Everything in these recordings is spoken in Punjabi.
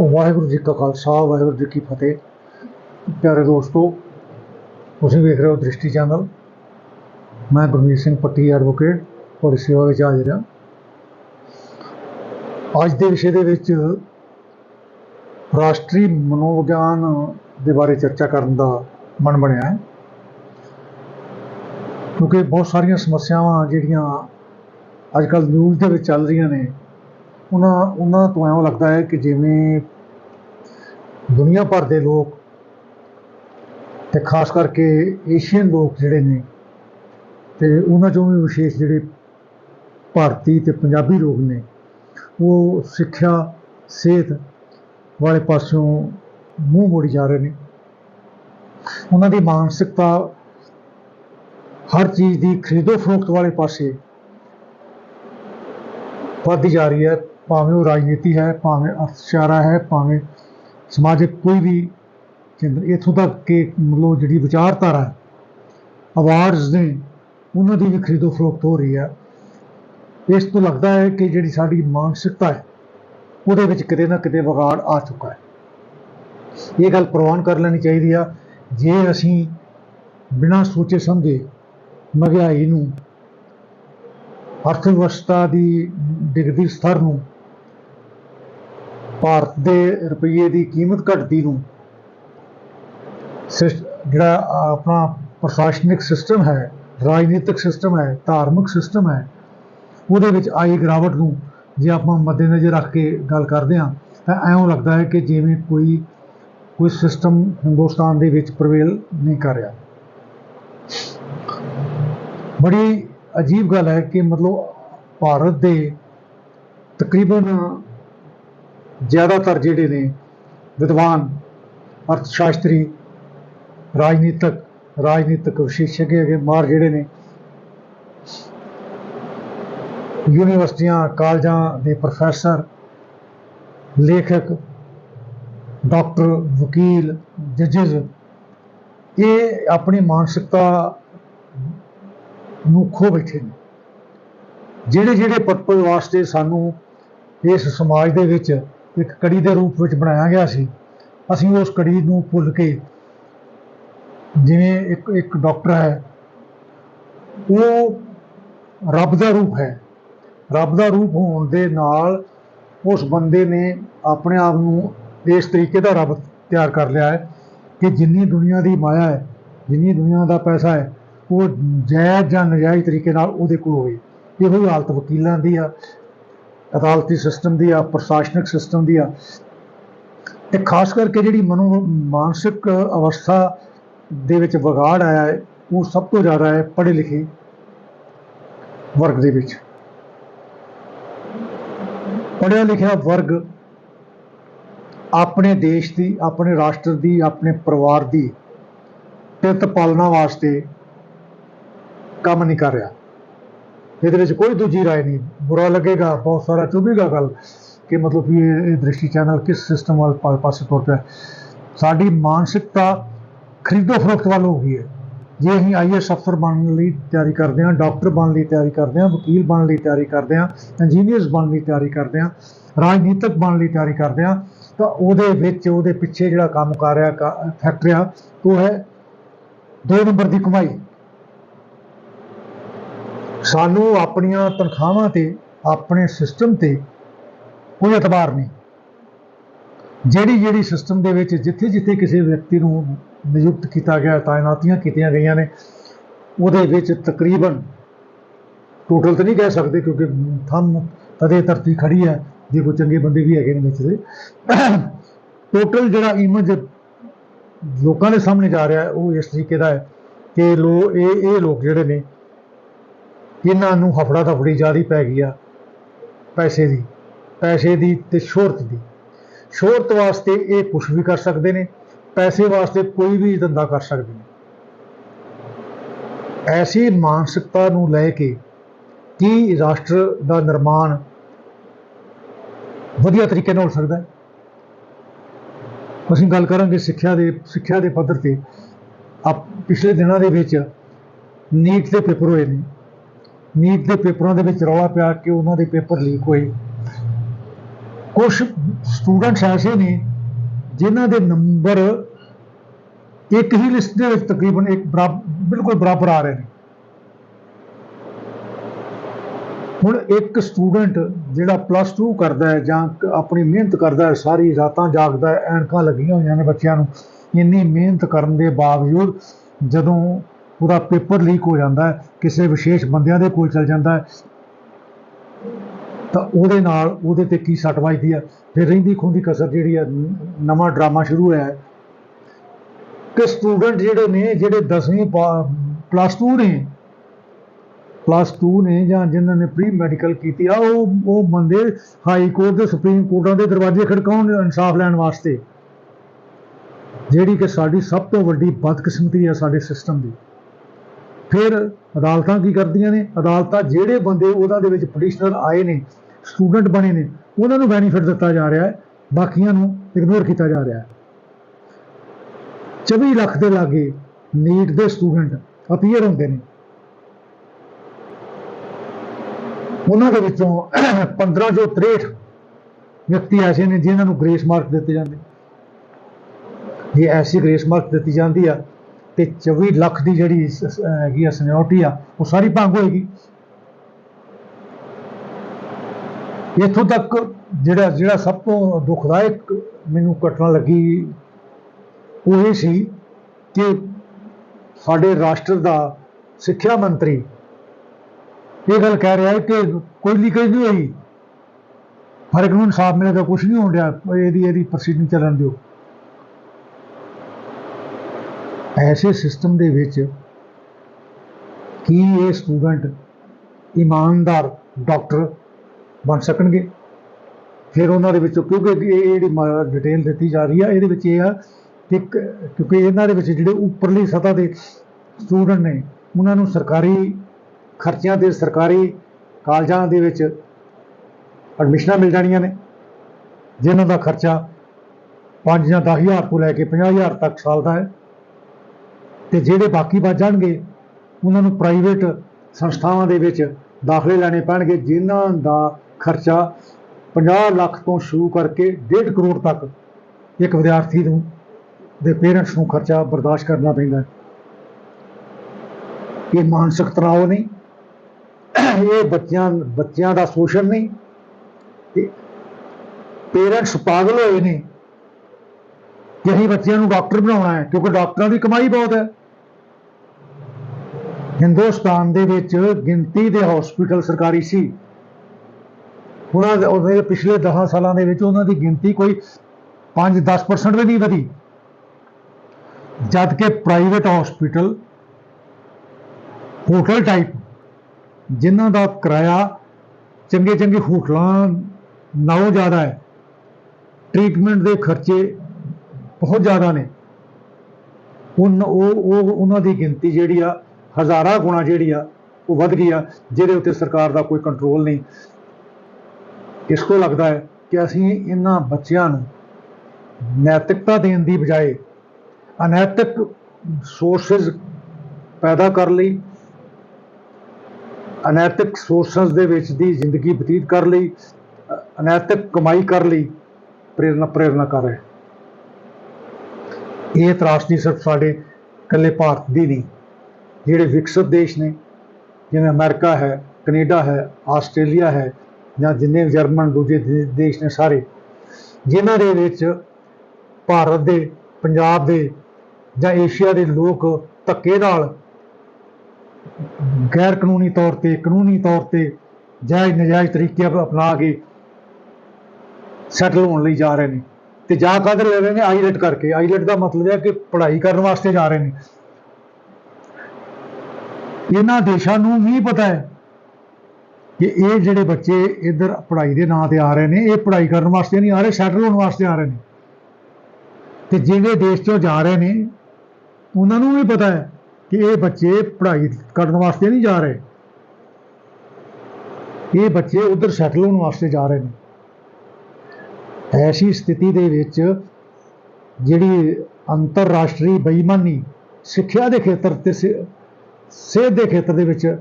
ਵਾਹਿਗੁਰੂ ਜੀ ਕਾ ਖਾਲਸਾ, ਵਾਹਿਗੁਰੂ ਜੀ ਕੀ ਫਤਿਹ। ਪਿਆਰੇ ਦੋਸਤੋ, ਤੁਸੀਂ ਵੇਖ ਰਹੇ ਹੋ ਦ੍ਰਿਸ਼ਟੀ ਚੈਨਲ। ਮੈਂ ਗੁਰਮੀਤ ਸਿੰਘ ਪੱਟੀ ਐਡਵੋਕੇਟ ਤੁਹਾਡੀ ਸੇਵਾ ਵਿੱਚ ਹਾਜ਼ਰ ਹਾਂ। ਅੱਜ ਦੇ ਵਿਸ਼ੇ ਦੇ ਵਿੱਚ ਰਾਸ਼ਟਰੀ ਮਨੋਵਿਗਿਆਨ ਦੇ ਬਾਰੇ ਚਰਚਾ ਕਰਨ ਦਾ ਮਨ ਬਣਿਆ ਹੈ। ਕਿਉਂਕਿ ਬਹੁਤ ਸਾਰੀਆਂ ਸਮੱਸਿਆਵਾਂ ਜਿਹੜੀਆਂ ਅੱਜ ਕੱਲ੍ਹ ਨਿਊਜ਼ ਦੇ ਵਿੱਚ ਚੱਲ ਰਹੀਆਂ ਨੇ ਉਹਨਾਂ ਉਹਨਾਂ ਤੋਂ ਐਵੇਂ ਲੱਗਦਾ ਹੈ ਕਿ ਜਿਵੇਂ ਦੁਨੀਆ ਭਰ ਦੇ ਲੋਕ ਤੇ ਖਾਸ ਕਰਕੇ ਏਸ਼ੀਅਨ ਲੋਕ ਜਿਹੜੇ ਨੇ ਤੇ ਉਹਨਾਂ ਚੋਂ ਵੀ ਵਿਸ਼ੇਸ਼ ਜਿਹੜੇ ਭਾਰਤੀ ਤੇ ਪੰਜਾਬੀ ਲੋਕ ਨੇ, ਉਹ ਸਿੱਖਿਆ, ਸਿਹਤ ਵਾਲੇ ਪਾਸਿਓਂ ਮੂੰਹ ਮੋੜੀ ਜਾ ਰਹੇ ਨੇ। ਉਹਨਾਂ ਦੀ ਮਾਨਸਿਕਤਾ ਹਰ ਚੀਜ਼ ਦੀ ਖਰੀਦੋ ਫਰੋਖਤ ਵਾਲੇ ਪਾਸੇ ਵੱਧਦੀ ਜਾ ਰਹੀ ਹੈ। ਭਾਵੇਂ ਉਹ ਰਾਜਨੀਤੀ ਹੈ, ਭਾਵੇਂ ਅਰਥਚਾਰਾ ਹੈ, ਭਾਵੇਂ ਸਮਾਜਿਕ ਕੋਈ ਵੀ ਕੇਂਦਰ, ਇੱਥੋਂ ਤੱਕ ਕਿ ਮਤਲਬ ਜਿਹੜੀ ਵਿਚਾਰਧਾਰਾ ਅਵਾਰਡਸ ਨੇ ਉਹਨਾਂ ਦੀ ਵੀ ਖਰੀਦੋ ਫਰੋਖਤ ਹੋ ਰਹੀ ਹੈ। ਇਸ ਤੋਂ ਲੱਗਦਾ ਹੈ ਕਿ ਜਿਹੜੀ ਸਾਡੀ ਮਾਨਸਿਕਤਾ ਹੈ, ਉਹਦੇ ਵਿੱਚ ਕਿਤੇ ਨਾ ਕਿਤੇ ਵਿਗਾੜ ਆ ਚੁੱਕਾ ਹੈ। ਇਹ ਗੱਲ ਪ੍ਰਵਾਨ ਕਰ ਲੈਣੀ ਚਾਹੀਦੀ ਆ, ਜੇ ਅਸੀਂ ਬਿਨਾਂ ਸੋਚੇ ਸਮਝੇ ਮਹਿੰਗਾਈ ਨੂੰ ਅਰਥ ਵਿਵਸਥਾ ਦੀ ਡਿੱਗਦੀ ਸਤਰ ਨੂੰ ਭਾਰਤ ਦੇ ਰੁਪਈਏ ਦੀ ਕੀਮਤ ਘਟਦੀ ਨੂੰ ਸਿਸ- ਜਿਹੜਾ ਆਪਣਾ ਪ੍ਰਸ਼ਾਸਨਿਕ ਸਿਸਟਮ ਹੈ, ਰਾਜਨੀਤਿਕ ਸਿਸਟਮ ਹੈ, ਧਾਰਮਿਕ ਸਿਸਟਮ ਹੈ, ਉਹਦੇ ਵਿੱਚ ਆਈ ਗਿਰਾਵਟ ਨੂੰ ਜੇ ਆਪਾਂ ਮੱਦੇਨਜ਼ਰ ਰੱਖ ਕੇ ਗੱਲ ਕਰਦੇ ਹਾਂ, ਤਾਂ ਐਂ ਲੱਗਦਾ ਹੈ ਕਿ ਜਿਵੇਂ ਕੋਈ ਕੋਈ ਸਿਸਟਮ ਹਿੰਦੁਸਤਾਨ ਦੇ ਵਿੱਚ ਪ੍ਰਵੇਲ ਨਹੀਂ ਕਰ ਰਿਹਾ। ਬੜੀ ਅਜੀਬ ਗੱਲ ਹੈ ਕਿ ਮਤਲਬ ਭਾਰਤ ਦੇ ਤਕਰੀਬਨ ਜ਼ਿਆਦਾਤਰ ਜਿਹੜੇ ਨੇ ਵਿਦਵਾਨ ਅਰਥ ਸ਼ਾਸਤਰੀ ਰਾਜਨੀਤਿਕ ਰਾਜਨੀਤਿਕ ਵਿਸ਼ੇਸ਼জ্ञ ਹੈਗੇ ਮਾਰ ਜਿਹੜੇ ਨੇ, ਯੂਨੀਵਰਸਿਟੀਆਂ, ਕਾਲਜਾਂ ਦੇ ਪ੍ਰੋਫੈਸਰ, ਲੇਖਕ, ਡਾਕਟਰ, ਵਕੀਲ, ਜੱਜਸ, ਇਹ ਆਪਣੀ ਮਾਨਸਿਕਤਾ ਨੂੰ ਖੋ ਬੈਠੇ ਨੇ। ਜਿਹੜੇ ਜਿਹੜੇ ਪਰਪਸ ਵਾਸਤੇ ਸਾਨੂੰ ਇਸ ਸਮਾਜ ਦੇ ਵਿੱਚ ਇੱਕ ਕੜੀ ਦੇ ਰੂਪ ਵਿੱਚ ਬਣਾਇਆ ਗਿਆ ਸੀ। ਅਸੀਂ ਉਸ ਕੜੀ ਨੂੰ ਭੁੱਲ ਕੇ ਜਿਵੇਂ ਇੱਕ ਇੱਕ ਡਾਕਟਰ ਹੈ, ਉਹ ਰੱਬ ਦਾ ਰੂਪ ਹੈ। ਰੱਬ ਦਾ ਰੂਪ ਹੋਣ ਦੇ ਨਾਲ ਉਸ ਬੰਦੇ ਨੇ ਆਪਣੇ ਆਪ ਨੂੰ ਇਸ ਤਰੀਕੇ ਦਾ ਰੱਬ ਤਿਆਰ ਕਰ ਲਿਆ ਹੈ ਕਿ ਜਿੰਨੀ ਦੁਨੀਆ ਦੀ ਮਾਇਆ ਹੈ, ਜਿੰਨੀ ਦੁਨੀਆ ਦਾ ਪੈਸਾ ਹੈ, ਉਹ ਜਾਇਜ਼ ਜਾਂ ਨਜਾਇਜ਼ ਤਰੀਕੇ ਨਾਲ ਉਹਦੇ ਕੋਲ ਹੋਵੇ। ਇਹੋ ਹੀ ਹਾਲਤ ਵਕੀਲਾਂ ਦੀ ਆ। ਅਦਾਲਤੀ ਸਿਸਟਮ ਦੀ ਆ, ਪ੍ਰਸ਼ਾਸਨਿਕ ਸਿਸਟਮ ਦੀ ਆ। ਤੇ ਖਾਸ ਕਰਕੇ ਜਿਹੜੀ ਮਨੋ ਮਾਨਸਿਕ ਅਵਸਥਾ ਦੇ ਵਿੱਚ ਵਿਗਾੜ ਆਇਆ ਹੈ, ਉਹ ਸਭ ਤੋਂ ਜ਼ਿਆਦਾ ਹੈ ਪੜ੍ਹੇ ਲਿਖੇ ਵਰਗ ਦੇ ਵਿੱਚ। ਪੜ੍ਹਿਆ ਲਿਖਿਆ ਵਰਗ ਆਪਣੇ ਦੇਸ਼ ਦੀ, ਆਪਣੇ ਰਾਸ਼ਟਰ ਦੀ, ਆਪਣੇ ਪਰਿਵਾਰ ਦੀ ਪਿਤ ਪਾਲਣਾ ਵਾਸਤੇ ਕੰਮ ਨਹੀਂ ਕਰ ਰਿਹਾ। ਇਹਦੇ ਵਿੱਚ ਕੋਈ ਦੂਜੀ رائے ਨਹੀਂ ਬੁਰਾ ਲੱਗੇਗਾ ਬਹੁਤ ਸਾਰਾ ਚੁਭੇਗਾ ਗੱਲ ਕਿ ਮਤਲਬ ਵੀ ਇਹ ਇਹ ਦ੍ਰਿਸ਼ਟੀ ਚੈਨਲ ਕਿਸ ਸਿਸਟਮ ਵੱਲ ਪਾ- ਪਾਸੇ ਤੁਰ ਪਿਆ ਸਾਡੀ ਮਾਨਸਿਕਤਾ ਖਰੀਦੋ ਫਰੋਖਤ ਵੱਲ ਹੋ ਗਈ ਹੈ ਜੇ ਅਸੀਂ ਆਈਐਸ ਅਫਸਰ ਬਣਨ ਲਈ ਤਿਆਰੀ ਕਰਦੇ ਹਾਂ ਡਾਕਟਰ ਬਣਨ ਲਈ ਤਿਆਰੀ ਕਰਦੇ ਹਾਂ ਵਕੀਲ ਬਣਨ ਲਈ ਤਿਆਰੀ ਕਰਦੇ ਹਾਂ ਇੰਜੀਨੀਅਰਸ ਬਣਨ ਲਈ ਤਿਆਰੀ ਕਰਦੇ ਹਾਂ ਰਾਜਨੀਤਿਕ ਬਣਨ ਲਈ ਤਿਆਰੀ ਕਰਦੇ ਹਾਂ ਤਾਂ ਉਹਦੇ ਵਿੱਚ ਉਹਦੇ ਪਿੱਛੇ ਜਿਹੜਾ ਕੰਮ ਕਰ ਰਿਹਾ ਕਾ- ਫੈਕਟਰੀਆ ਉਹ ਹੈ ਦੋ ਨੰਬਰ ਦੀ ਕਮਾਈ ਸਾਨੂੰ ਆਪਣੀਆਂ ਤਨਖਾਹਾਂ ਤੇ, ਆਪਣੇ ਸਿਸਟਮ ਤੇ ਕੋਈ ਇਤਬਾਰ ਨਹੀਂ। ਜਿਹੜੀ ਜਿਹੜੀ ਸਿਸਟਮ ਦੇ ਵਿੱਚ ਜਿੱਥੇ ਜਿੱਥੇ ਕਿਸੇ ਵਿਅਕਤੀ ਨੂੰ ਨਿਯੁਕਤ ਕੀਤਾ ਗਿਆ, ਤਾਇਨਾਤੀਆਂ ਕੀਤੀਆਂ ਗਈਆਂ ਨੇ, ਉਹਦੇ ਵਿੱਚ ਤਕਰੀਬਨ ਟੋਟਲ ਤਾਂ ਨਹੀਂ ਕਹਿ ਸਕਦੇ ਕਿਉਂਕਿ ਥੰਮ ਤਦੇ ਧਰਤੀ ਖੜੀ ਹੈ, ਜੇ ਕੋਈ ਚੰਗੇ ਬੰਦੇ ਵੀ ਹੈਗੇ ਨੇ ਵਿੱਚ ਦੇ। ਟੋਟਲ ਜਿਹੜਾ ਇਮੇਜ ਲੋਕਾਂ ਦੇ ਸਾਹਮਣੇ ਜਾ ਰਿਹਾ, ਉਹ ਇਸ ਤਰੀਕੇ ਦਾ ਹੈ ਕਿ ਲੋ, ਇਹ ਇਹ ਲੋਕ ਜਿਹੜੇ ਨੇ ਇਹਨਾਂ ਨੂੰ ਹਫੜਾ ਦਫੜੀ ਜ਼ਿਆਦਾ ਪੈ ਗਈ ਆ ਪੈਸੇ ਦੀ ਪੈਸੇ ਦੀ ਤੇ ਸ਼ੋਹਰਤ ਦੀ। ਸ਼ੋਹਰਤ ਵਾਸਤੇ ਇਹ ਕੁਝ ਵੀ ਕਰ ਸਕਦੇ ਨੇ, ਪੈਸੇ ਵਾਸਤੇ ਕੋਈ ਵੀ ਧੰਦਾ ਕਰ ਸਕਦੇ ਨੇ। ਐਸੀ ਮਾਨਸਿਕਤਾ ਨੂੰ ਲੈ ਕੇ ਕੀ ਰਾਸ਼ਟਰ ਦਾ ਨਿਰਮਾਣ ਵਧੀਆ ਤਰੀਕੇ ਨਾਲ ਹੋ ਸਕਦਾ ਹੈ? ਅਸੀਂ ਗੱਲ ਕਰਾਂਗੇ ਸਿੱਖਿਆ ਦੇ ਸਿੱਖਿਆ ਦੇ ਪੱਧਰ ਤੇ। ਆ ਪਿਛਲੇ ਦਿਨਾਂ ਦੇ ਵਿੱਚ ਨੀਟ ਦੇ ਪੇਪਰ ਹੋਏ ਨੇ। ਨੀਟ ਦੇ ਪੇਪਰਾਂ ਦੇ ਵਿੱਚ ਰੌਲਾ ਪਿਆ ਕਿ ਉਹਨਾਂ ਦੇ ਪੇਪਰ ਲੀਕ ਹੋਏ। ਕੁਝ ਸਟੂਡੈਂਟਸ ਐਸੇ ਨੇ ਜਿਨ੍ਹਾਂ ਦੇ ਨੰਬਰ ਇੱਕ ਹੀ ਲਿਸਟ ਦੇ ਵਿੱਚ ਤਕਰੀਬਨ ਇੱਕ ਬਰਾਬ- ਬਿਲਕੁਲ ਬਰਾਬਰ ਆ ਰਹੇ ਨੇ। ਹੁਣ ਇੱਕ ਸਟੂਡੈਂਟ ਜਿਹੜਾ ਪਲੱਸ 2 ਕਰਦਾ ਹੈ ਜਾਂ ਆਪਣੀ ਮਿਹਨਤ ਕਰਦਾ ਹੈ, ਸਾਰੀ ਰਾਤਾਂ ਜਾਗਦਾ ਹੈ, ਐਨਕਾਂ ਲੱਗੀਆਂ ਹੋਈਆਂ ਨੇ ਬੱਚਿਆਂ ਨੂੰ, ਇੰਨੀ ਮਿਹਨਤ ਕਰਨ ਦੇ ਬਾਵਜੂਦ ਜਦੋਂ ਉਹਦਾ ਪੇਪਰ ਲੀਕ ਹੋ ਜਾਂਦਾ ਹੈ, ਕਿਸੇ ਵਿਸ਼ੇਸ਼ ਬੰਦਿਆਂ ਦੇ ਕੋਲ ਚਲ ਜਾਂਦਾ ਹੈ। ਤਾਂ ਉਹਦੇ ਨਾਲ ਉਹਦੇ ਤੇ ਕੀ ਸੱਟ ਵੱਜਦੀ ਆ ਫਿਰ ਰਹਿੰਦੀ ਖੁੰਦੀ ਕਸਰ ਜਿਹੜੀ ਆ ਨਵਾਂ ਡਰਾਮਾ ਸ਼ੁਰੂ ਹੋਇਆ ਕਿ ਸਟੂਡੈਂਟ ਜਿਹੜੇ ਨੇ, ਜਿਹੜੇ 10ਵੀਂ ਪਲੱਸ 2 ਨੇ ਪਲੱਸ 2 ਨੇ ਜਾਂ ਜਿਨ੍ਹਾਂ ਨੇ ਪ੍ਰੀ ਮੈਡੀਕਲ ਕੀਤੀ ਆ, ਉਹ ਉਹ ਬੰਦੇ ਹਾਈ ਕੋਰਟ ਤੇ ਸੁਪਰੀਮ ਕੋਰਟਾਂ ਦੇ ਦਰਵਾਜ਼ੇ ਖੜਕਾਉਣ, ਇਨਸਾਫ ਲੈਣ ਵਾਸਤੇ। ਜਿਹੜੀ ਕਿ ਸਾਡੀ ਸਭ ਤੋਂ ਵੱਡੀ ਬਦਕਿਸਮਤੀ ਹੈ ਸਾਡੇ ਸਿਸਟਮ ਦੀ। ਫਿਰ ਅਦਾਲਤਾਂ ਕੀ ਕਰਦੀਆਂ ਨੇ? ਅਦਾਲਤਾਂ ਜਿਹੜੇ ਬੰਦੇ ਉਹਨਾਂ ਦੇ ਵਿੱਚ ਪਟੀਸ਼ਨਰ ਆਏ ਨੇ ਸਟੂਡੈਂਟ ਬਣੇ ਨੇ, ਉਹਨਾਂ ਨੂੰ ਬੈਨੀਫਿਟ ਦਿੱਤਾ ਜਾ ਰਿਹਾ ਹੈ, ਬਾਕੀਆਂ ਨੂੰ ਇਗਨੋਰ ਕੀਤਾ ਜਾ ਰਿਹਾ ਹੈ। 24 ਲੱਖ ਦੇ ਲਾਗੇ ਨੀਟ ਦੇ ਸਟੂਡੈਂਟ ਅਪੀਅਰ ਹੁੰਦੇ ਨੇ। ਉਹਨਾਂ ਦੇ ਵਿੱਚੋਂ 15 ਜੋ 63 ਵਿਅਕਤੀ ਐਸੇ ਨੇ ਜਿਨ੍ਹਾਂ ਨੂੰ ਗ੍ਰੇਸ ਮਾਰਕ ਦਿੱਤੇ ਜਾਂਦੇ ਜੇ ਐਸੀ ਗ੍ਰੇਸ ਮਾਰਕ ਦਿੱਤੀ ਜਾਂਦੀ ਆ ਤੇ 24 ਲੱਖ ਦੀ ਜਿਹੜੀ ਸ- ਹੈਗੀ ਆ ਸਿਨਿਓਰਿਟੀ ਆ, ਉਹ ਸਾਰੀ ਭੰਗ ਹੋਏਗੀ। ਇੱਥੋਂ ਤੱਕ ਜਿਹੜਾ ਜਿਹੜਾ ਸਭ ਤੋਂ ਦੁਖਦਾਇਕ ਮੈਨੂੰ ਘਟਨਾ ਲੱਗੀ ਉਹ ਇਹ ਸੀ ਕਿ ਸਾਡੇ ਰਾਸ਼ਟਰ ਦਾ ਸਿੱਖਿਆ ਮੰਤਰੀ ਇਹ ਗੱਲ ਕਹਿ ਰਿਹਾ ਹੈ ਕਿ ਕੋਈ ਲੀਕੇਜ ਨਹੀਂ ਹੋਈ। ਫ਼ਰਕ ਨੂੰ ਇਨਸਾਫ ਮਿਲੇਗਾ ਕੁਝ ਨਹੀਂ ਹੋਣ ਰਿਹਾ ਇਹਦੀ ਇਹਦੀ ਪ੍ਰੋਸੀਡਿੰਗ ਚੱਲਣ ਦਿਓ। ਐਸੇ ਸਿਸਟਮ ਦੇ ਵਿੱਚ ਕੀ ਇਹ ਸਟੂਡੈਂਟ ਇਮਾਨਦਾਰ ਡਾਕਟਰ ਬਣ ਸਕਣਗੇ? ਫਿਰ ਉਹਨਾਂ ਦੇ ਵਿੱਚੋਂ ਕਿਉਂਕਿ ਇਹ ਜਿਹੜੀ ਡਿਟੇਲ ਦਿੱਤੀ ਜਾ ਰਹੀ ਆ, ਇਹਦੇ ਵਿੱਚ ਇਹ ਆ ਕਿ ਕਿਉਂਕਿ ਇਹਨਾਂ ਦੇ ਵਿੱਚ ਜਿਹੜੇ ਉੱਪਰਲੀ ਸਤ੍ਹਾ ਦੇ ਸਟੂਡੈਂਟ ਨੇ, ਉਹਨਾਂ ਨੂੰ ਸਰਕਾਰੀ ਖਰਚਿਆਂ ਤੇ ਸਰਕਾਰੀ ਕਾਲਜਾਂ ਦੇ ਵਿੱਚ ਐਡਮਿਸ਼ਨਾਂ ਮਿਲ ਜਾਣੀਆਂ ਨੇ, ਜਿਨ੍ਹਾਂ ਦਾ ਖਰਚਾ 5 ਜਾਂ 10000 ਤੋਂ ਲੈ ਕੇ 50000 ਤੱਕ ਸਾਲ ਦਾ ਹੈ। ਤੇ ਜਿਹੜੇ ਬਾਕੀ ਬਚ ਜਾਣਗੇ, ਉਹਨਾਂ ਨੂੰ ਪ੍ਰਾਈਵੇਟ ਸੰਸਥਾਵਾਂ ਦੇ ਵਿੱਚ ਦਾਖਲੇ ਲੈਣੇ ਪੈਣਗੇ, ਜਿਨ੍ਹਾਂ ਦਾ ਖਰਚਾ 50 ਲੱਖ ਤੋਂ ਸ਼ੁਰੂ ਕਰਕੇ 1.5 ਕਰੋੜ ਤੱਕ ਇੱਕ ਵਿਦਿਆਰਥੀ ਨੂੰ, ਦੇ ਪੇਰੈਂਟਸ ਨੂੰ ਖਰਚਾ ਬਰਦਾਸ਼ਤ ਕਰਨਾ ਪੈਂਦਾ ਹੈ। ਇਹ ਮਾਨਸਿਕ ਤਣਾਅ ਨਹੀਂ, ਇਹ ਬੱਚਿਆਂ ਬੱਚਿਆਂ ਦਾ ਸ਼ੋਸ਼ਣ ਨਹੀਂ ਪੇਰੈਂਟਸ ਪਾਗਲ ਹੋਏ ਨੇ ਕਿ ਅਸੀਂ ਬੱਚਿਆਂ ਨੂੰ ਡਾਕਟਰ ਬਣਾਉਣਾ ਹੈ, ਕਿਉਂਕਿ ਡਾਕਟਰਾਂ ਦੀ ਕਮਾਈ ਬਹੁਤ ਹੈ। ਹਿੰਦੁਸਤਾਨ ਦੇ ਵਿੱਚ ਗਿਣਤੀ ਦੇ ਹਸਪੀਟਲ ਸਰਕਾਰੀ ਸੀ। ਉਹਨਾਂ ਦੇ ਉਹਦੇ ਪਿਛਲੇ 10 ਸਾਲਾਂ ਦੇ ਵਿੱਚ ਉਹਨਾਂ ਦੀ ਗਿਣਤੀ ਕੋਈ 5-10% ਵੀ ਨਹੀਂ ਵਧੀ। ਜਦ ਕਿ ਪ੍ਰਾਈਵੇਟ ਹਸਪੀਟਲ ਹੋਟਲ ਟਾਈਪ ਜਿਨ੍ਹਾਂ ਦਾ ਕਿਰਾਇਆ ਚੰਗੇ ਚੰਗੇ ਹੋਟਲਾਂ ਨਾਲੋਂ ਜ਼ਿਆਦਾ ਹੈ ਟ੍ਰੀਟਮੈਂਟ ਦੇ ਖਰਚੇ ਬਹੁਤ ਜ਼ਿਆਦਾ ਨੇ। ਉਨ ਉਹ ਉਹ ਉਹਨਾਂ ਦੀ ਗਿਣਤੀ ਜਿਹੜੀ ਆ, ਹਜ਼ਾਰਾਂ ਗੁਣਾ ਜਿਹੜੀ ਆ, ਉਹ ਵੱਧ ਗਈ ਆ, ਜਿਹਦੇ ਉੱਤੇ ਸਰਕਾਰ ਦਾ ਕੋਈ ਕੰਟਰੋਲ ਨਹੀਂ। ਇਸ ਤੋਂ ਲੱਗਦਾ ਹੈ ਕਿ ਅਸੀਂ ਇਹਨਾਂ ਬੱਚਿਆਂ ਨੂੰ ਨੈਤਿਕਤਾ ਦੇਣ ਦੀ ਬਜਾਏ ਅਨੈਤਿਕ ਸੋਰਸਸ ਪੈਦਾ ਕਰ ਲਈ, ਅਨੈਤਿਕ ਸੋਰਸਸ ਦੇ ਵਿੱਚ ਦੀ ਜ਼ਿੰਦਗੀ ਬਤੀਤ ਕਰ ਲਈ ਅਨੈਤਿਕ ਕਮਾਈ ਕਰ ਲਈ, ਪ੍ਰੇਰਨਾ ਪ੍ਰੇਰਨਾ ਕਰ ਰਹੇ। ਇਹ ਤਰਾਸਦੀ ਸਿਰਫ ਸਾਡੇ ਇਕੱਲੇ ਭਾਰਤ ਦੀ ਨਹੀਂ, ਜਿਹੜੇ ਵਿਕਸਿਤ ਦੇਸ਼ ਨੇ, ਜਿਵੇਂ ਅਮਰੀਕਾ ਹੈ, ਕੈਨੇਡਾ ਹੈ, ਆਸਟ੍ਰੇਲੀਆ ਹੈ, ਜਾਂ ਜਿੰਨੇ ਵੀ ਜਰਮਨ ਦੂਜੇ ਦੇ- ਦੇਸ਼ ਨੇ ਸਾਰੇ, ਜਿਨ੍ਹਾਂ ਦੇ ਵਿੱਚ ਭਾਰਤ ਦੇ, ਪੰਜਾਬ ਦੇ ਜਾਂ ਏਸ਼ੀਆ ਦੇ ਲੋਕ ਧੱਕੇ ਨਾਲ ਗੈਰ ਕਾਨੂੰਨੀ ਤੌਰ ਤੇ, ਕਾਨੂੰਨੀ ਤੌਰ ਤੇ ਜਾਇਜ਼ ਨਜਾਇਜ਼ ਤਰੀਕੇ ਅਪਣਾ ਕੇ ਸੈਟਲ ਹੋਣ ਲਈ ਜਾ ਰਹੇ ਨੇ। ਤੇ ਜਾ ਕਦਰ ਲੈ ਰਹੇ ਨੇ? ਆਈਲੈਟ ਕਰਕੇ। ਆਈਲੈਟ ਦਾ ਮਤਲਬ ਹੈ ਕਿ ਪੜ੍ਹਾਈ ਕਰਨ ਵਾਸਤੇ ਜਾ ਰਹੇ ਨੇ। ਇਹਨਾਂ ਦੇਸ਼ਾਂ ਨੂੰ ਵੀ ਪਤਾ ਹੈ ਕਿ ਇਹ ਜਿਹੜੇ ਬੱਚੇ ਇੱਧਰ ਪੜ੍ਹਾਈ ਦੇ ਨਾਂ ਤੇ ਆ ਰਹੇ ਨੇ, ਇਹ ਪੜ੍ਹਾਈ ਕਰਨ ਵਾਸਤੇ ਨਹੀਂ ਆ ਰਹੇ ਸੈਟਲ ਹੋਣ ਵਾਸਤੇ ਆ ਰਹੇ ਨੇ। ਤੇ ਜਿਹੜੇ ਦੇਸ਼ ਚੋਂ ਜਾ ਰਹੇ ਨੇ, ਉਹਨਾਂ ਨੂੰ ਵੀ ਪਤਾ ਹੈ ਕਿ ਇਹ ਬੱਚੇ ਪੜ੍ਹਾਈ ਕਰਨ ਵਾਸਤੇ ਨਹੀਂ ਜਾ ਰਹੇ। ਇਹ ਬੱਚੇ ਉਧਰ ਸੈਟਲ ਹੋਣ ਵਾਸਤੇ ਜਾ ਰਹੇ ਨੇ। ਐਸੀ ਸਥਿਤੀ ਦੇ ਵਿੱਚ ਜਿਹੜੀ ਅੰਤਰਰਾਸ਼ਟਰੀ ਬੇਈਮਾਨੀ ਸਿੱਖਿਆ ਦੇ ਖੇਤਰ ਤੇ ਸਿ- ਸਿਹਤ ਦੇ ਖੇਤਰ ਦੇ ਵਿੱਚ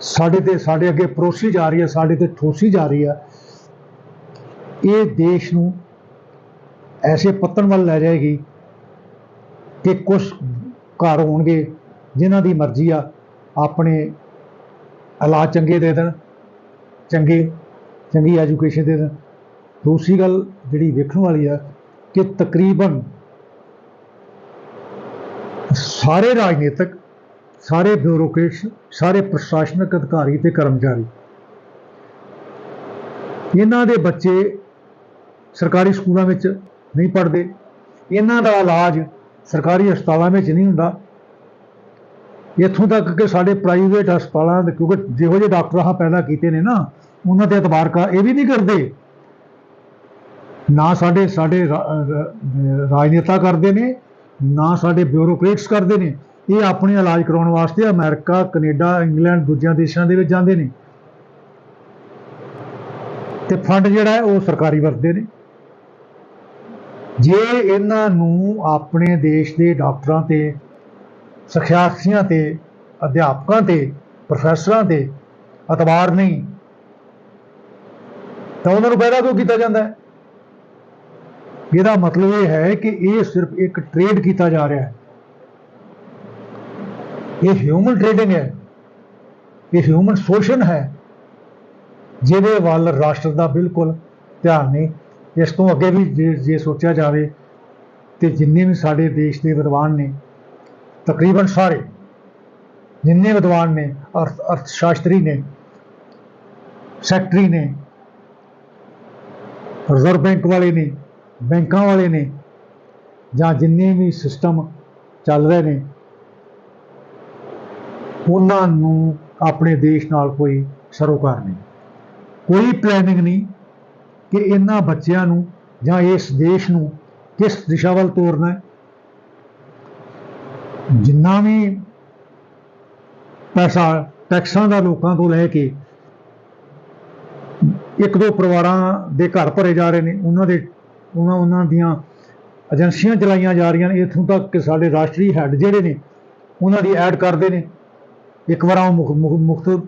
ਸਾਡੇ ਤੇ, ਸਾਡੇ ਅੱਗੇ ਪਰੋਸੀ ਜਾ ਰਹੀ ਹੈ, ਸਾਡੇ ਤੇ ਠੋਸੀ ਜਾ ਰਹੀ ਹੈ, ਇਹ ਦੇਸ਼ ਨੂੰ ਐਸੇ ਪੱਤਣ ਵੱਲ ਲੈ ਜਾਏਗੀ ਕਿ ਕੁਝ ਘਰ ਹੋਣਗੇ ਜਿਨ੍ਹਾਂ ਦੀ ਮਰਜ਼ੀ ਆ, ਆਪਣੇ ਇਲਾਜ ਚੰਗੇ ਦੇ ਦੇਣ, ਚੰਗੇ, ਚੰਗੀ ਐਜੂਕੇਸ਼ਨ ਦੇ ਦੇਣ। ਦੂਸਰੀ ਗੱਲ ਜਿਹੜੀ ਵੇਖਣ ਵਾਲੀ ਆ ਕਿ ਤਕਰੀਬਨ ਸਾਰੇ ਰਾਜਨੀਤਿਕ, ਸਾਰੇ ਬਿਊਰੋਕ੍ਰੇਟਸ, ਸਾਰੇ ਪ੍ਰਸ਼ਾਸਨਿਕ ਅਧਿਕਾਰੀ ਤੇ ਕਰਮਚਾਰੀ, ਇਹਨਾਂ ਦੇ ਬੱਚੇ ਸਰਕਾਰੀ ਸਕੂਲਾਂ ਵਿੱਚ ਨਹੀਂ ਪੜ੍ਹਦੇ। ਇਹਨਾਂ ਦਾ ਇਲਾਜ ਸਰਕਾਰੀ ਹਸਪਤਾਲਾਂ ਵਿੱਚ ਨਹੀਂ ਹੁੰਦਾ। ਇੱਥੋਂ ਤੱਕ ਕਿ ਸਾਡੇ ਪ੍ਰਾਈਵੇਟ ਹਸਪਤਾਲਾਂ ਦੇ ਕਿਉਂਕਿ ਜਿਹੋ ਜਿਹੇ ਡਾਕਟਰਾਂ ਆਹ ਪੈਦਾ ਕੀਤੇ ਨੇ ਨਾ, ਉਹਨਾਂ ਤੇ ਇਤਬਾਰ ਕਰ ਇਹ ਵੀ ਨਹੀਂ ਕਰਦੇ। ਨਾ ਸਾਡੇ ਸਾਡੇ ਰਾਜਨੇਤਾ ਕਰਦੇ ਨੇ, ਨਾ ਸਾਡੇ ਬਿਊਰੋਕ੍ਰੇਟਸ ਕਰਦੇ ਨੇ। ਇਹ ਆਪਣੇ ਇਲਾਜ ਕਰਾਉਣ ਵਾਸਤੇ ਅਮਰੀਕਾ, ਕੈਨੇਡਾ, ਇੰਗਲੈਂਡ, ਦੂਜਿਆਂ ਦੇਸ਼ਾਂ ਦੇ ਵਿੱਚ ਜਾਂਦੇ ਨੇ। ਤੇ ਫੰਡ ਜਿਹੜਾ ਉਹ ਸਰਕਾਰੀ ਵਰਤਦੇ ਨੇ। ਜੇ ਇਹਨਾਂ ਨੂੰ ਆਪਣੇ ਦੇਸ਼ ਦੇ ਡਾਕਟਰਾਂ ਤੇ, ਸਿਖਿਆਰਥੀਆਂ ਤੇ, ਅਧਿਆਪਕਾਂ ਤੇ, ਪ੍ਰੋਫੈਸਰਾਂ ਤੇ ਇਤਬਾਰ ਨਹੀਂ, ਤਾਂ ਉਹਨਾਂ ਨੂੰ ਪੈਦਾ ਕਿਉਂ ਕੀਤਾ ਜਾਂਦਾ ਹੈ? ਇਹਦਾ ਮਤਲਬ ਇਹ ਹੈ ਕਿ ਇਹ ਸਿਰਫ ਇੱਕ ਟ੍ਰੇਡ ਕੀਤਾ ਜਾ ਰਿਹਾ ਹੈ। ਇਹ ਹਿਊਮਨ ਟ੍ਰੇਡਿੰਗ ਹੈ। ਇਹ ਹਿਊਮਨ ਸ਼ੋਸ਼ਣ ਹੈ। ਜਿਹਦੇ ਵੱਲ ਰਾਸ਼ਟਰ ਦਾ ਬਿਲਕੁਲ ਧਿਆਨ ਨਹੀਂ। ਇਸ ਤੋਂ ਅੱਗੇ ਵੀ ਜੇ ਜੇ ਸੋਚਿਆ ਜਾਵੇ ਤੇ ਜਿੰਨੇ ਵੀ ਸਾਡੇ ਦੇਸ਼ ਦੇ ਵਿਦਵਾਨ ਨੇ, ਤਕਰੀਬਨ ਸਾਰੇ ਜਿੰਨੇ ਵਿਦਵਾਨ ਨੇ, ਅਰਥ ਅਰਥ ਸ਼ਾਸਤਰੀ ਨੇ, ਸੈਕਟਰੀ ਨੇ, ਰਿਜ਼ਰਵ ਬੈਂਕ ਵਾਲੇ ਨੇ ਬੈਂਕਾਂ ਵਾਲੇ ਨੇ ਜਾਂ ਜਿੰਨੇ ਵੀ ਸਿਸਟਮ ਚੱਲ ਰਹੇ ਨੇ, ਉਹਨਾਂ ਨੂੰ ਆਪਣੇ ਦੇਸ਼ ਨਾਲ ਕੋਈ ਸਰੋਕਾਰ ਨਹੀਂ। ਕੋਈ ਪਲੈਨਿੰਗ ਨਹੀਂ ਕਿ ਇਹਨਾਂ ਬੱਚਿਆਂ ਨੂੰ ਜਾਂ ਇਸ ਦੇਸ਼ ਨੂੰ ਕਿਸ ਦਿਸ਼ਾ ਵੱਲ ਤੋਰਨਾ ਹੈ। ਜਿੰਨਾ ਵੀ ਪੈਸਾ ਟੈਕਸਾਂ ਦਾ ਲੋਕਾਂ ਤੋਂ ਲੈ ਕੇ ਇੱਕ ਦੋ ਪਰਿਵਾਰਾਂ ਦੇ ਘਰ ਭਰੇ ਜਾ ਰਹੇ ਨੇ, ਉਹਨਾਂ ਦੇ ਉਹਨਾਂ ਉਹਨਾਂ ਦੀਆਂ ਏਜੰਸੀਆਂ ਚਲਾਈਆਂ ਜਾ ਰਹੀਆਂ ਨੇ, ਇੱਥੋਂ ਤੱਕ ਕਿ ਸਾਡੇ ਰਾਸ਼ਟਰੀ ਹੈੱਡ ਜਿਹੜੇ ਨੇ, ਉਹਨਾਂ ਦੀ ਐਡ ਕਰਦੇ ਨੇ। ਇੱਕ ਵਾਰ ਉਹ ਮੁਖ- ਮੁਖ- ਮੁਫਤ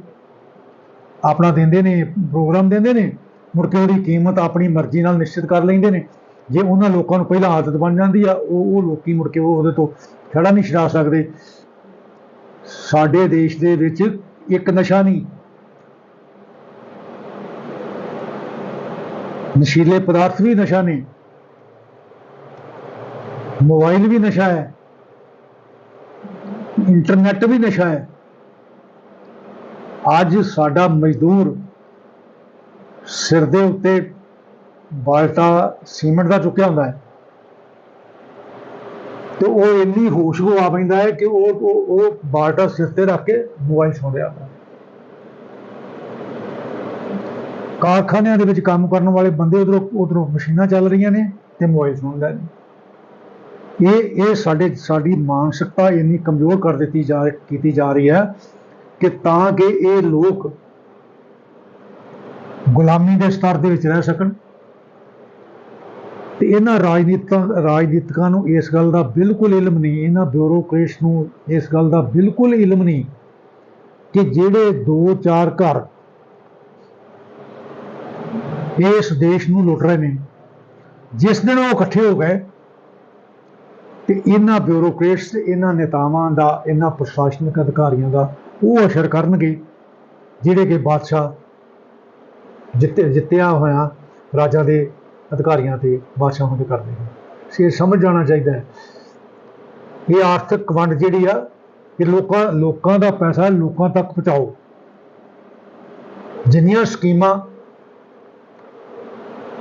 ਆਪਣਾ ਦਿੰਦੇ ਨੇ, ਪ੍ਰੋਗਰਾਮ ਦਿੰਦੇ ਨੇ, ਮੁੜ ਕੇ ਉਹਦੀ ਕੀਮਤ ਆਪਣੀ ਮਰਜ਼ੀ ਨਾਲ ਨਿਸ਼ਚਿਤ ਕਰ ਲੈਂਦੇ ਨੇ। ਜੇ ਉਹਨਾਂ ਲੋਕਾਂ ਨੂੰ ਪਹਿਲਾਂ ਆਦਤ ਬਣ ਜਾਂਦੀ ਆ, ਉਹ ਉਹ ਲੋਕੀ ਮੁੜ ਕੇ ਉਹ ਉਹਦੇ ਤੋਂ ਖੜਾ ਨਹੀਂ ਛਡਾ ਸਕਦੇ। ਸਾਡੇ ਦੇਸ਼ ਦੇ ਵਿੱਚ ਇੱਕ ਨਸ਼ਾ ਨਹੀਂ ਨਸ਼ੀਲੇ ਪਦਾਰਥ ਵੀ ਨਸ਼ਾ ਨੇ। ਮੋਬਾਈਲ ਵੀ ਨਸ਼ਾ ਹੈ। ਇੰਟਰਨੈਟ ਵੀ ਨਸ਼ਾ ਹੈ। ਅੱਜ ਸਾਡਾ ਮਜ਼ਦੂਰ ਸਿਰ ਦੇ ਉੱਤੇ ਬਾਲਟਾ ਸੀਮੈਂਟ ਦਾ ਚੁੱਕਿਆ ਹੁੰਦਾ ਹੈ। ਤੇ ਉਹ ਇੰਨੀ ਹੋਸ਼ ਗਵਾ ਪੈਂਦਾ ਹੈ ਕਿ ਉਹ ਉਹ- ਬਾਲਟਾ ਸਿਰ ਤੇ ਰੱਖ ਕੇ ਮੋਬਾਈਲ ਸੁਣ ਰਿਹਾ ਹੁੰਦਾ ਹੈ। ਕਾਰਖਾਨਿਆਂ ਦੇ ਵਿੱਚ ਕੰਮ ਕਰਨ ਵਾਲੇ ਬੰਦੇ ਉਧਰੋਂ ਉਧਰੋਂ ਮਸ਼ੀਨਾਂ ਚੱਲ ਰਹੀਆਂ ਨੇ ਤੇ ਮੋਬਾਈਲ ਸੁਣਦਾ ਨੇ ਇਹ ਇਹ ਸਾਡੇ, ਸਾਡੀ ਮਾਨਸਿਕਤਾ ਇੰਨੀ ਕਮਜ਼ੋਰ ਕਰ ਦਿੱਤੀ ਜਾ, ਕੀਤੀ ਜਾ ਰਹੀ ਹੈ ਕਿ ਤਾਂ ਕਿ ਇਹ ਲੋਕ ਗੁਲਾਮੀ ਦੇ ਸਤਰ ਦੇ ਵਿੱਚ ਰਹਿ ਸਕਣ। ਤੇ ਇਹਨਾਂ ਰਾਜਨੀਤਾਂ ਰਾਜਨੀਤਿਕਾਂ ਨੂੰ ਇਸ ਗੱਲ ਦਾ ਬਿਲਕੁਲ ਇਲਮ ਨਹੀਂ, ਇਹਨਾਂ ਬਿਊਰੋਕ੍ਰੇਟਸ ਨੂੰ ਇਸ ਗੱਲ ਦਾ ਬਿਲਕੁਲ ਇਲਮ ਨਹੀਂ ਕਿ ਜਿਹੜੇ ਦੋ ਚਾਰ ਘਰ ਇਸ ਦੇਸ਼ ਨੂੰ ਲੁੱਟ ਰਹੇ ਨੇ। ਜਿਸ ਦਿਨ ਉਹ ਇਕੱਠੇ ਹੋ ਗਏ ਤੇ ਇਹਨਾਂ ਬਿਊਰੋਕਰੇਟਸ ਇਹਨਾਂ ਨੇਤਾਵਾਂ ਦਾ, ਇਹਨਾਂ ਪ੍ਰਸ਼ਾਸਨਿਕ ਅਧਿਕਾਰੀਆਂ ਦਾ ਉਹ ਅਸਰ ਕਰਨਗੇ, ਜਿਹੜੇ ਕਿ ਬਾਦਸ਼ਾਹ ਜਿੱਤੇ, ਜਿੱਤਿਆ ਹੋਇਆ ਰਾਜਾਂ ਦੇ ਅਧਿਕਾਰੀਆਂ ਤੇ ਬਾਦਸ਼ਾਹਾਂ ਤੇ ਕਰਦੇ ਨੇ। ਸੇ ਸਮਝ ਜਾਣਾ ਚਾਹੀਦਾ ਹੈ। ਇਹ ਆਰਥਿਕ ਵੰਡ ਜਿਹੜੀ ਆ, ਇਹ ਲੋਕਾਂ ਲੋਕਾਂ ਦਾ ਪੈਸਾ ਲੋਕਾਂ ਤੱਕ ਪਹੁੰਚਾਓ। ਜਿੰਨੀਆਂ ਸਕੀਮਾਂ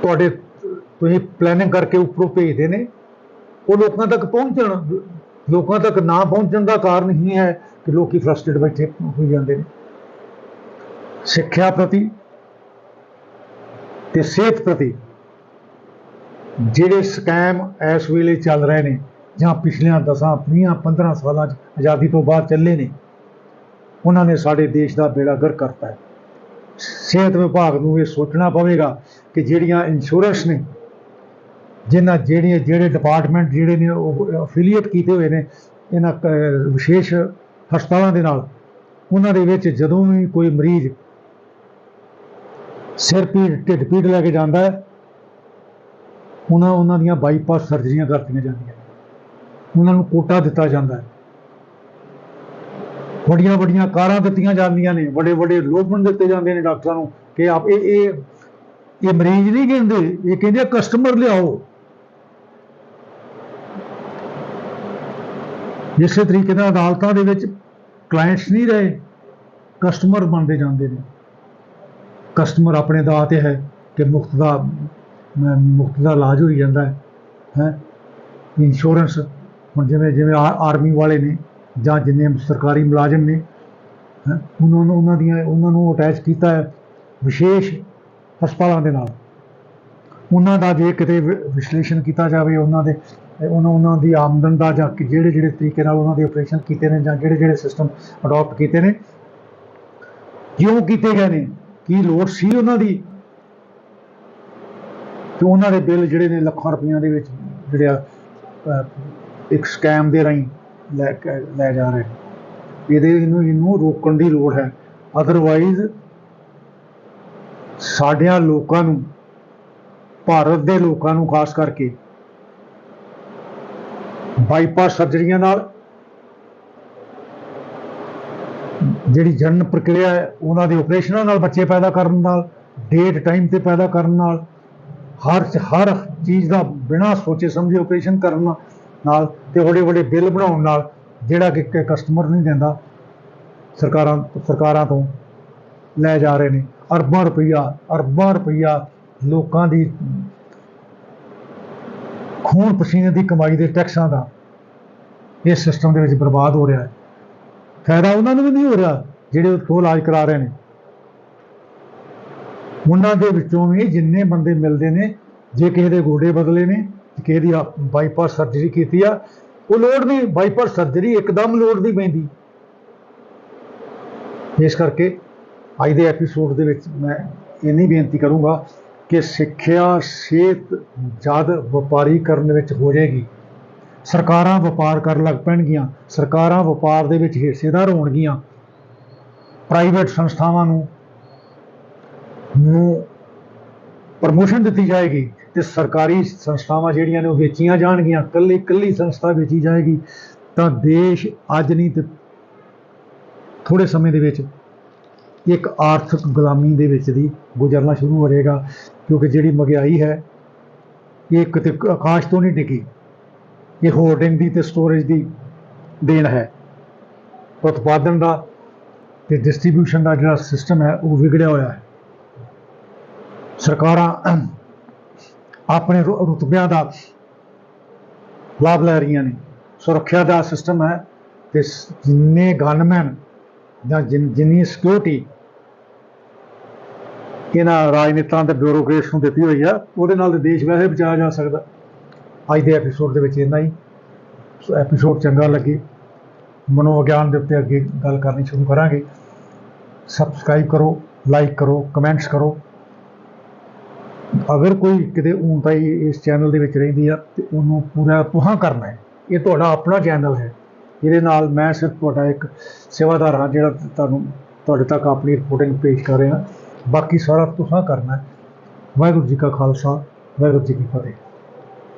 ਤੁਹਾਡੇ ਤੁਸੀਂ ਪਲੈਨਿੰਗ ਕਰਕੇ ਉੱਪਰੋਂ ਭੇਜਦੇ ਨੇ, ਉਹ ਲੋਕਾਂ ਤੱਕ ਪਹੁੰਚਣ। ਲੋਕਾਂ ਤੱਕ ਨਾ ਪਹੁੰਚਣ ਦਾ ਕਾਰਨ ਹੀ ਹੈ ਕਿ ਲੋਕੀ ਫਰਸਟ੍ਰੇਟ ਬੈਠੇ ਹੋ ਜਾਂਦੇ ਨੇ। ਸਿੱਖਿਆ ਪ੍ਰਤੀ ਤੇ ਸਿਹਤ ਪ੍ਰਤੀ ਜਿਹੜੇ ਸਕੈਮ ਇਸ ਵੇਲੇ ਚੱਲ ਰਹੇ ਨੇ ਜਾਂ ਪਿਛਲੀਆਂ 10 20 15 ਸਾਲਾਂ 'ਚ ਆਜ਼ਾਦੀ ਤੋਂ ਬਾਅਦ ਚੱਲੇ ਨੇ, ਉਹਨਾਂ ਨੇ ਸਾਡੇ ਦੇਸ਼ ਦਾ ਬੇੜਾ ਗਰ ਕਰਤਾ ਹੈ। ਸਿਹਤ ਵਿਭਾਗ ਨੂੰ ਇਹ ਸੋਚਣਾ ਪਵੇਗਾ ਕਿ ਜਿਹੜੀਆਂ ਇੰਸ਼ੋਰੈਂਸ ਨੇ, ਜਿਨ੍ਹਾਂ ਜਿਹੜੀਆਂ, ਜਿਹੜੇ ਡਿਪਾਰਟਮੈਂਟ ਜਿਹੜੇ ਨੇ ਉਹ ਅਫੀਲੀਏਟ ਕੀਤੇ ਹੋਏ ਨੇ, ਇਹਨਾਂ ਵਿਸ਼ੇਸ਼ ਹਸਪਤਾਲਾਂ ਦੇ ਨਾਲ, ਉਹਨਾਂ ਦੇ ਵਿੱਚ ਜਦੋਂ ਵੀ ਕੋਈ ਮਰੀਜ਼ ਸਿਰ ਪੀੜ, ਢਿੱਡ ਪੀੜ ਲੈ ਕੇ ਜਾਂਦਾ ਹੈ, ਉਹਨਾਂ ਉਹਨਾਂ ਦੀਆਂ ਬਾਈਪਾਸ ਸਰਜਰੀਆਂ ਕਰਤੀਆਂ ਜਾਂਦੀਆਂ ਉਹਨਾਂ ਨੂੰ ਕੋਟਾ ਦਿੱਤਾ ਜਾਂਦਾ ਹੈ। ਵੱਡੀਆਂ ਵੱਡੀਆਂ ਕਾਰਾਂ ਦਿੱਤੀਆਂ ਜਾਂਦੀਆਂ ਨੇ ਵੱਡੇ ਵੱਡੇ ਲੋਭਨ ਦਿੱਤੇ ਜਾਂਦੇ ਨੇ ਡਾਕਟਰਾਂ ਨੂੰ ਕਿ ਆਪ ਇਹ ਇਹ ਇਹ ਮਰੀਜ਼ ਨਹੀਂ ਕਹਿੰਦੇ ਇਹ ਕਹਿੰਦੇ ਕਸਟਮਰ ਲਿਆਓ। ਇਸੇ ਤਰੀਕੇ ਨਾਲ ਅਦਾਲਤਾਂ ਦੇ ਵਿੱਚ ਕਲਾਇੰਟਸ ਨਹੀਂ ਰਹੇ ਕਸਟਮਰ ਬਣਦੇ ਜਾਂਦੇ ਨੇ। ਕਸਟਮਰ ਆਪਣੇ ਦਾ ਤੇ ਹੈ ਕਿ ਮੁਫਤ ਦਾ ਮੁਫਤ ਦਾ ਇਲਾਜ ਹੋਈ ਜਾਂਦਾ ਹੈ ਹੈ। ਇੰਸ਼ੋਰੈਂਸ ਹੁਣ ਜਿਵੇਂ ਜਿਵੇਂ ਆ- ਆਰਮੀ ਵਾਲੇ ਨੇ ਜਾਂ ਜਿੰਨੇ ਸਰਕਾਰੀ ਮੁਲਾਜ਼ਮ ਨੇ ਹੈਂ, ਉਹਨਾਂ ਨੂੰ ਉਹਨਾਂ ਦੀਆਂ ਉਹਨਾਂ ਨੂੰ ਅਟੈਚ ਕੀਤਾ ਹੈ। ਵਿਸ਼ੇਸ਼ ਹਸਪਤਾਲਾਂ ਦੇ ਨਾਲ। ਉਹਨਾਂ ਦਾ ਜੇ ਕਿਤੇ ਵਿਸ਼ਲੇਸ਼ਣ ਕੀਤਾ ਜਾਵੇ ਉਹਨਾਂ ਦੇ ਉਹਨਾਂ ਉਹਨਾਂ ਦੀ ਆਮਦਨ ਦਾ ਜਾਂ ਜਿਹੜੇ ਜਿਹੜੇ ਤਰੀਕੇ ਨਾਲ ਉਹਨਾਂ ਦੇ ਆਪਰੇਸ਼ਨ ਕੀਤੇ ਨੇ ਜਾਂ ਜਿਹੜੇ ਜਿਹੜੇ ਸਿਸਟਮ ਅਡਾਪਟ ਕੀਤੇ ਨੇ ਕਿਉਂ ਕੀਤੇ ਗਏ ਨੇ ਕੀ ਲੋੜ ਸੀ ਉਹਨਾਂ ਦੀ? ਕਿ ਉਹਨਾਂ ਦੇ ਬਿੱਲ ਜਿਹੜੇ ਨੇ ਲੱਖਾਂ ਰੁਪਈਆਂ ਦੇ ਵਿੱਚ ਜਿਹੜੇ ਆ, ਇੱਕ ਸਕੈਮ ਦੇ ਰਾਹੀਂ ਲੈ ਲੈ ਜਾ ਰਹੇ ਇਹਦੇ ਇਹਨੂੰ ਇਹਨੂੰ ਰੋਕਣ ਦੀ ਲੋੜ ਹੈ। ਅਦਰਵਾਈਜ਼ ਸਾਡਿਆਂ ਲੋਕਾਂ ਨੂੰ, ਭਾਰਤ ਦੇ ਲੋਕਾਂ ਨੂੰ ਖਾਸ ਕਰਕੇ ਬਾਈਪਾਸ ਸਰਜਰੀਆਂ ਨਾਲ ਜਿਹੜੀ ਜਨਨ ਪ੍ਰਕਿਰਿਆ ਹੈ, ਉਹਨਾਂ ਦੇ ਆਪਰੇਸ਼ਨਾਂ ਨਾਲ ਬੱਚੇ ਪੈਦਾ ਕਰਨ ਨਾਲ ਡੇਟ ਟਾਈਮ ਤੇ ਪੈਦਾ ਕਰਨ ਨਾਲ, ਹਰ ਹਰ ਚੀਜ਼ ਦਾ ਬਿਨਾਂ ਸੋਚੇ ਸਮਝੇ ਆਪਰੇਸ਼ਨ ਕਰਨ ਨਾਲ ਤੇ ਵੱਡੇ ਵੱਡੇ ਬਿੱਲ ਬਣਾਉਣ ਨਾਲ ਜਿਹੜਾ ਕਿ ਕਸਟਮਰ ਨਹੀਂ ਦਿੰਦਾ, ਸਰਕਾਰਾਂ ਸਰਕਾਰਾਂ ਤੋਂ ਲੈ ਜਾ ਰਹੇ ਨੇ। ਅਰਬਾਂ ਰੁਪਈਆ ਅਰਬਾਂ ਰੁਪਈਆ ਲੋਕਾਂ ਦੀ ਖੂਨ ਪਸੀਨੇ ਦੀ ਕਮਾਈ ਦੇ ਟੈਕਸਾਂ ਦਾ ਇਸ ਸਿਸਟਮ ਦੇ ਵਿੱਚ ਬਰਬਾਦ ਹੋ ਰਿਹਾ ਹੈ। ਫਾਇਦਾ ਉਹਨਾਂ ਨੂੰ ਵੀ ਨਹੀਂ ਹੋ ਰਿਹਾ ਜਿਹੜੇ ਉੱਥੋਂ ਇਲਾਜ ਕਰਾ ਰਹੇ ਨੇ। ਉਹਨਾਂ ਦੇ ਵਿੱਚੋਂ ਵੀ ਜਿੰਨੇ ਬੰਦੇ ਮਿਲਦੇ ਨੇ, ਜੇ ਕਿਸੇ ਦੇ ਗੋਡੇ ਬਦਲੇ ਨੇ ਕਿਸੇ ਦੀ ਬਾਈਪਾਸ ਸਰਜਰੀ ਕੀਤੀ ਆ, ਉਹ ਲੋੜ ਨਹੀਂ ਬਾਈਪਾਸ ਸਰਜਰੀ ਇੱਕਦਮ ਲੋੜ ਨਹੀਂ ਪੈਂਦੀ। ਇਸ ਕਰਕੇ ਅੱਜ ਦੇ ਐਪੀਸੋਡ ਦੇ ਵਿੱਚ ਮੈਂ ਇੰਨੀ ਬੇਨਤੀ ਕਰੂੰਗਾ ਕਿ ਸਿੱਖਿਆ, ਸਿਹਤ ਜਦ ਵਪਾਰੀਕਰਨ ਵਿੱਚ ਹੋ ਜਾਏਗੀ, ਸਰਕਾਰਾਂ ਵਪਾਰ ਕਰਨ ਲੱਗ ਪੈਣਗੀਆਂ, ਸਰਕਾਰਾਂ ਵਪਾਰ ਦੇ ਵਿੱਚ ਹਿੱਸੇਦਾਰ ਹੋਣਗੀਆਂ ਪ੍ਰਾਈਵੇਟ ਸੰਸਥਾਵਾਂ ਨੂੰ ਨੂੰ ਪ੍ਰਮੋਸ਼ਨ ਦਿੱਤੀ ਜਾਏਗੀ ਤੇ ਸਰਕਾਰੀ ਸੰਸਥਾਵਾਂ ਜਿਹੜੀਆਂ ਨੇ ਉਹ ਵੇਚੀਆਂ ਜਾਣਗੀਆਂ, ਇਕੱਲੀ ਇਕੱਲੀ ਸੰਸਥਾ ਵੇਚੀ ਜਾਏਗੀ, ਤਾਂ ਦੇਸ਼ ਅੱਜ ਨਹੀਂ ਤੇ ਥੋੜੇ ਸਮੇਂ ਦੇ ਵਿੱਚ ਇੱਕ ਆਰਥਿਕ ਗੁਲਾਮੀ ਦੇ ਵਿੱਚ ਦੀ ਗੁਜ਼ਰਨਾ ਸ਼ੁਰੂ ਹੋ ਜਾਏਗਾ, ਕਿਉਂਕਿ ਜਿਹੜੀ ਮਹਿੰਗਾਈ ਹੈ, ਇਹ ਕਿਤੇ ਆਕਾਸ਼ ਤੋਂ ਨਹੀਂ ਡਿੱਗੀ। ਇਹ ਹੋਰਡਿੰਗ ਦੀ ਤੇ ਸਟੋਰੇਜ ਦੀ ਦੇਣ ਹੈ। ਉਤਪਾਦਨ ਦਾ ਤੇ ਡਿਸਟ੍ਰੀਬਿਊਸ਼ਨ ਦਾ ਜਿਹੜਾ ਸਿਸਟਮ ਹੈ, ਉਹ ਵਿਗੜਿਆ ਹੋਇਆ ਹੈ। ਸਰਕਾਰਾਂ ਆਪਣੇ ਰੁ- ਰੁਤਬਿਆਂ ਦਾ ਲਾਭ ਲੈ ਰਹੀਆਂ ਨੇ। ਸੁਰੱਖਿਆ ਦਾ ਸਿਸਟਮ ਹੈ ਤੇ ਜਿੰਨੇ ਗਨਮੈਨ ਜਾਂ ਜਿਨ- ਜਿੰਨੀ ਸਿਕਿਉਰਿਟੀ ਇਹਨਾਂ ਰਾਜਨੀਤਾਂ ਤੇ ਬਿਊਰੋਕਰੇਟਸ ਨੂੰ ਦਿੱਤੀ ਹੋਈ ਆ, ਉਹਦੇ ਨਾਲ ਦੇਸ਼ ਵੈਸੇ ਬਚਾਇਆ ਜਾ ਸਕਦਾ। ਅੱਜ ਦੇ ਐਪੀਸੋਡ ਦੇ ਵਿੱਚ ਇੰਨਾ ਹੀ। ਸੋ ਐਪੀਸੋਡ ਚੰਗਾ ਲੱਗੇ। ਮਨੋਵਿਗਿਆਨ ਦੇ ਉੱਤੇ ਅੱਗੇ ਗੱਲ ਕਰਨੀ ਸ਼ੁਰੂ ਕਰਾਂਗੇ। ਸਬਸਕ੍ਰਾਈਬ ਕਰੋ ਲਾਈਕ ਕਰੋ ਕਮੈਂਟਸ ਕਰੋ। ਅਗਰ ਕੋਈ ਕਿਤੇ ਊਂਤਾਈ ਇਸ ਚੈਨਲ ਦੇ ਵਿੱਚ ਰਹਿੰਦੀ ਆ ਤੇ ਉਹਨੂੰ ਪੂਰਾ ਤੁਹਾਂ ਕਰਨਾ ਹੈ। ਇਹ ਤੁਹਾਡਾ ਆਪਣਾ ਚੈਨਲ ਹੈ। ਇਹਦੇ ਨਾਲ ਮੈਂ ਸਿਰਫ ਤੁਹਾਡਾ ਇੱਕ ਸੇਵਾਦਾਰ ਹਾਂ, ਜਿਹੜਾ ਤੁਹਾਨੂੰ ਤੁਹਾਡੇ ਤੱਕ ਆਪਣੀ ਰਿਪੋਰਟਿੰਗ ਪੇਸ਼ ਕਰ ਰਿਹਾ। ਬਾਕੀ ਸਾਰਾ ਤੁਹਾਂ ਕਰਨਾ ਹੈ। ਵਾਹਿਗੁਰੂ ਜੀ ਕਾ ਖਾਲਸਾ, ਵਾਹਿਗੁਰੂ ਜੀ ਕੀ ਫਤਿਹ।